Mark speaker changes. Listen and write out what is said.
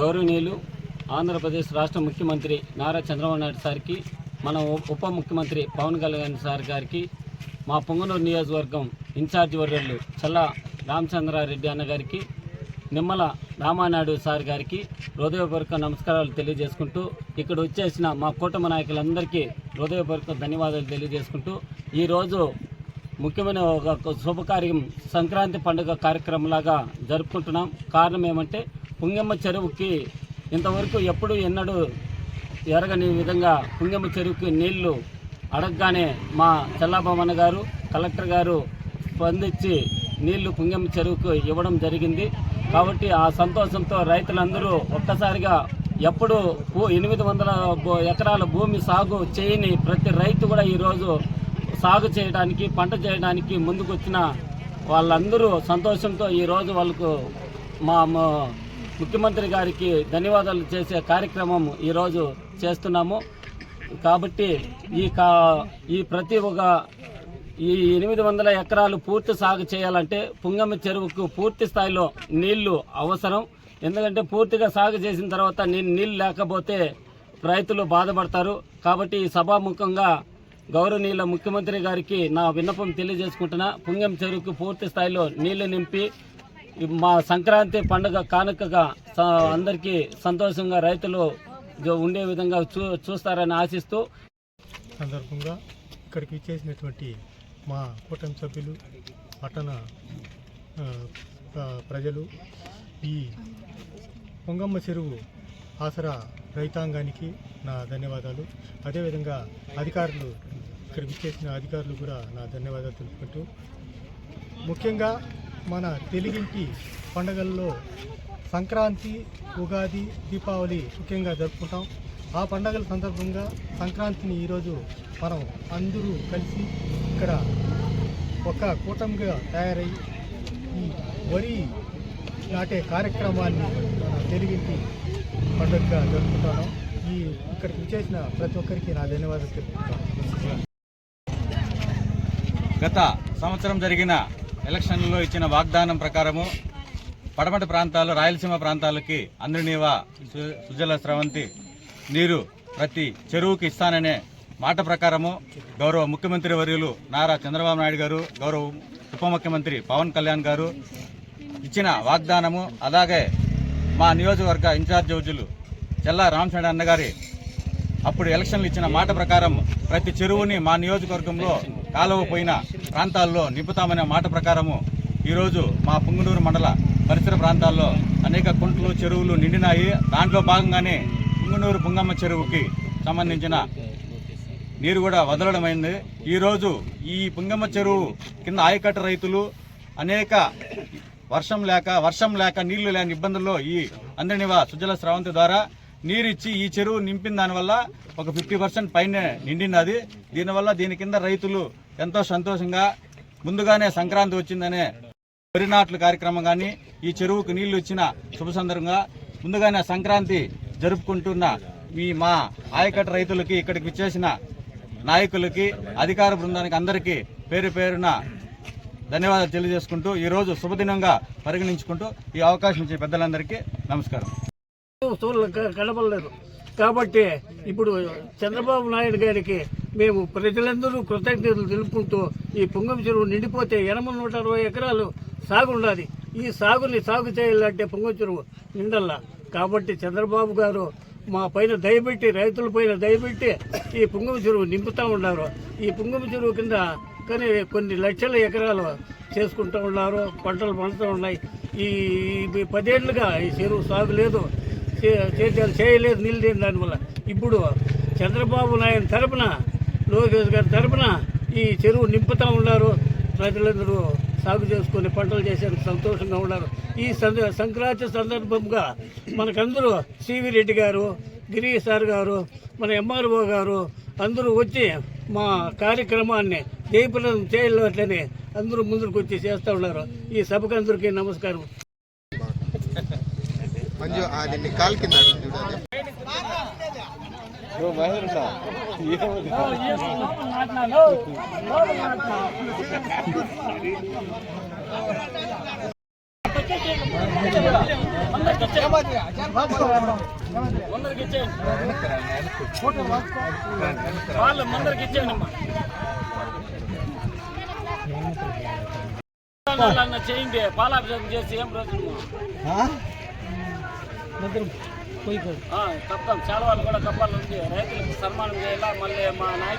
Speaker 1: గౌరవనీయులు ఆంధ్రప్రదేశ్ రాష్ట్ర ముఖ్యమంత్రి నారా చంద్రబాబు నాయుడు సార్కి మన ఉప ముఖ్యమంత్రి పవన్ కళ్యాణ్ సార్ గారికి మా పొంగనూరు నియోజకవర్గం ఇన్ఛార్జ్ వర్యులు చల్ల రామచంద్రారెడ్డి అన్న గారికి నిమ్మల రామానాయుడు సార్ గారికి హృదయపూర్వక నమస్కారాలు తెలియజేసుకుంటూ ఇక్కడ వచ్చేసిన మా కూటమి నాయకులందరికీ హృదయపూర్వక ధన్యవాదాలు తెలియజేసుకుంటూ ఈరోజు ముఖ్యమైన ఒక శుభకార్యం సంక్రాంతి పండుగ కార్యక్రమంలాగా జరుపుకుంటున్నాం. కారణం ఏమంటే పుంగమ్మ చెరువుకి ఇంతవరకు ఎప్పుడు ఎన్నడూ ఎరగని విధంగా పుంగమ్మ చెరువుకి నీళ్ళు అడగగానే మా చెల్లాబొమ్మన్న గారు కలెక్టర్ గారు స్పందించి నీళ్ళు పుంగమ్మ చెరువుకు ఇవ్వడం జరిగింది. కాబట్టి ఆ సంతోషంతో రైతులందరూ ఒక్కసారిగా ఎప్పుడు భూ- ఎనిమిది వందల ఎకరాల భూమి సాగు చేయని ప్రతి రైతు కూడా ఈరోజు సాగు చేయడానికి పంట చేయడానికి ముందుకొచ్చిన వాళ్ళందరూ సంతోషంతో ఈరోజు వాళ్ళకు మా ముఖ్యమంత్రి గారికి ధన్యవాదాలు చేసే కార్యక్రమం ఈరోజు చేస్తున్నాము. కాబట్టి ఈ కా ఈ ప్రతి ఒక్క ఈ ఎనిమిది వందల ఎకరాలు పూర్తి సాగు చేయాలంటే పుంగమ్మ చెరువుకు పూర్తి స్థాయిలో నీళ్ళు అవసరం. ఎందుకంటే పూర్తిగా సాగు చేసిన తర్వాత నీ నీళ్ళు లేకపోతే రైతులు బాధపడతారు. కాబట్టి ఈ సభాముఖంగా గౌరవనీయుల ముఖ్యమంత్రి గారికి నా విన్నపం తెలియజేసుకుంటున్నా. పుంగం చెరువుకు పూర్తి స్థాయిలో నీళ్ళు నింపి మా సంక్రాంతి పండుగ కానుకగా అందరికీ సంతోషంగా రైతులు ఉండే విధంగా చూ చూస్తారని ఆశిస్తూ
Speaker 2: సందర్భంగా ఇక్కడికి ఇచ్చేసినటువంటి మా కూటమి సభ్యులు పట్టణ ప్రజలు ఈ పొంగమ్మ చెరువు ఆసరా రైతాంగానికి నా ధన్యవాదాలు. అదేవిధంగా అధికారులు ఇక్కడికి ఇచ్చేసిన అధికారులు కూడా నా ధన్యవాదాలు తెలుపుకుంటూ ముఖ్యంగా మన తెలుగింటి పండగల్లో సంక్రాంతి ఉగాది దీపావళి ముఖ్యంగా జరుపుకుంటాం. ఆ పండగల సందర్భంగా సంక్రాంతిని ఈరోజు మనం అందరూ కలిసి ఇక్కడ ఒక కూటమిగా తయారై ఈ వరి నాటే కార్యక్రమాన్ని మన తెలుగింటి పండుగగా జరుపుకుంటాను ఈ ఇక్కడికి విచ్చేసిన ప్రతి ఒక్కరికి నా ధన్యవాదాలు తెలుపుతాను
Speaker 3: గత సంవత్సరం జరిగిన ఎలక్షన్లలో ఇచ్చిన వాగ్దానం ప్రకారము పడమటి ప్రాంతాలు రాయలసీమ ప్రాంతాలకి అందరినీవా సు- సుజల స్రవంతి నీరు ప్రతి చెరువుకి ఇస్తాననే మాట ప్రకారము గౌరవ ముఖ్యమంత్రి వర్యులు నారా చంద్రబాబు నాయుడు గారు గౌరవ ఉప ముఖ్యమంత్రి పవన్ కళ్యాణ్ గారు ఇచ్చిన వాగ్దానము అలాగే మా నియోజకవర్గ ఇన్ఛార్జ్ జడ్జిలు చెల్లా రామచంద్ర అన్నగారి అప్పుడు ఎలక్షన్లు ఇచ్చిన మాట ప్రకారం ప్రతి చెరువుని మా నియోజకవర్గంలో కాలువ పోయిన ప్రాంతాల్లో నింపుతామనే మాట ప్రకారము ఈరోజు మా పుంగనూరు మండల పరిసర ప్రాంతాల్లో అనేక కుంటలు చెరువులు నిండినాయి. దాంట్లో భాగంగానే పుంగనూరు పుంగమ్మ చెరువుకి సంబంధించిన నీరు కూడా వదలడమైంది. ఈరోజు ఈ పుంగమ్మ చెరువు కింద ఆయకట్ట రైతులు అనేక వర్షం లేక వర్షం లేక నీళ్ళు లేని ఇబ్బందుల్లో ఈ అందరినివా సుజల స్రవంతి ద్వారా నీరిచ్చి ఈ చెరువు నింపిన దానివల్ల ఒక ఫిఫ్టీ పర్సెంట్ పైన నిండినది. దీనివల్ల దీని కింద రైతులు ఎంతో సంతోషంగా ముందుగానే సంక్రాంతి వచ్చిందనే వరి నాట్లు కార్యక్రమం కానీ ఈ చెరువుకు నీళ్ళు ఇచ్చిన శుభ సందర్భంగా ముందుగానే సంక్రాంతి జరుపుకుంటున్న ఈ మా ఆయకట్ట రైతులకి ఇక్కడికి విచ్చేసిన నాయకులకి అధికార బృందానికి అందరికీ పేరు పేరున ధన్యవాదాలు తెలియజేసుకుంటూ ఈరోజు శుభదినంగా పరిగణించుకుంటూ ఈ అవకాశం ఇచ్చే పెద్దలందరికీ నమస్కారం.
Speaker 4: చూడ కనపడలేదు. కాబట్టి ఇప్పుడు చంద్రబాబు నాయుడు గారికి మేము ప్రజలందరూ కృతజ్ఞతలు తెలుపుకుంటూ ఈ పొంగం చెరువు నిండిపోతే ఎనభై నూట అరవై ఎకరాలు సాగు ఉండాలి. ఈ సాగుని సాగు చేయాలంటే పొంగం చెరువు నిండల్లా. కాబట్టి చంద్రబాబు గారు మా పైన దయబెట్టి రైతుల పైన దయబెట్టి ఈ పొంగం చెరువు నింపుతా ఉన్నారు. ఈ పొంగం చెరువు కింద కానీ కొన్ని లక్షల ఎకరాలు చేసుకుంటూ ఉన్నారు పంటలు పండుతూ ఉన్నాయి. ఈ ఈ పదేళ్ళుగా ఈ చెరువు సాగు లేదు. చే- చేసేది చేయలేదు నిలిచింది దానివల్ల. ఇప్పుడు చంద్రబాబు నాయుడు తరపున లోకేష్ గారి తరపున ఈ చెరువు నింపుతా ఉన్నారు. ప్రజలందరూ సాగు చేసుకుని పంటలు చేసేందుకు సంతోషంగా ఉన్నారు. ఈ సంద సంక్రాంతి సందర్భంగా మనకందరూ సివి రెడ్డి గారు గిరి సార్ గారు మన ఎంఆర్ఓ గారు అందరూ వచ్చి మా కార్యక్రమాన్ని జయప్రదం చేయలేట్లని అందరూ ముందుకు వచ్చి చేస్తూ ఉన్నారు. ఈ సభకు అందరికీ నమస్కారం.
Speaker 5: మంజు అది నీ కాలు కింద ఉంది చూడు అది.
Speaker 1: అందరికి ఇచ్చేయండి. అందరికి ఇచ్చేయండి వాళ్ళు అందరికి ఇచ్చేయండి అమ్మా అన్న చేయండి పాలాభిషేకం చేసి ఏం రోజులు తప్పం చాలా వాళ్ళు కూడా కప్పాలి ఉంది. రైతులకు సన్మానం చేయాలా? మళ్ళీ మా నాయకులు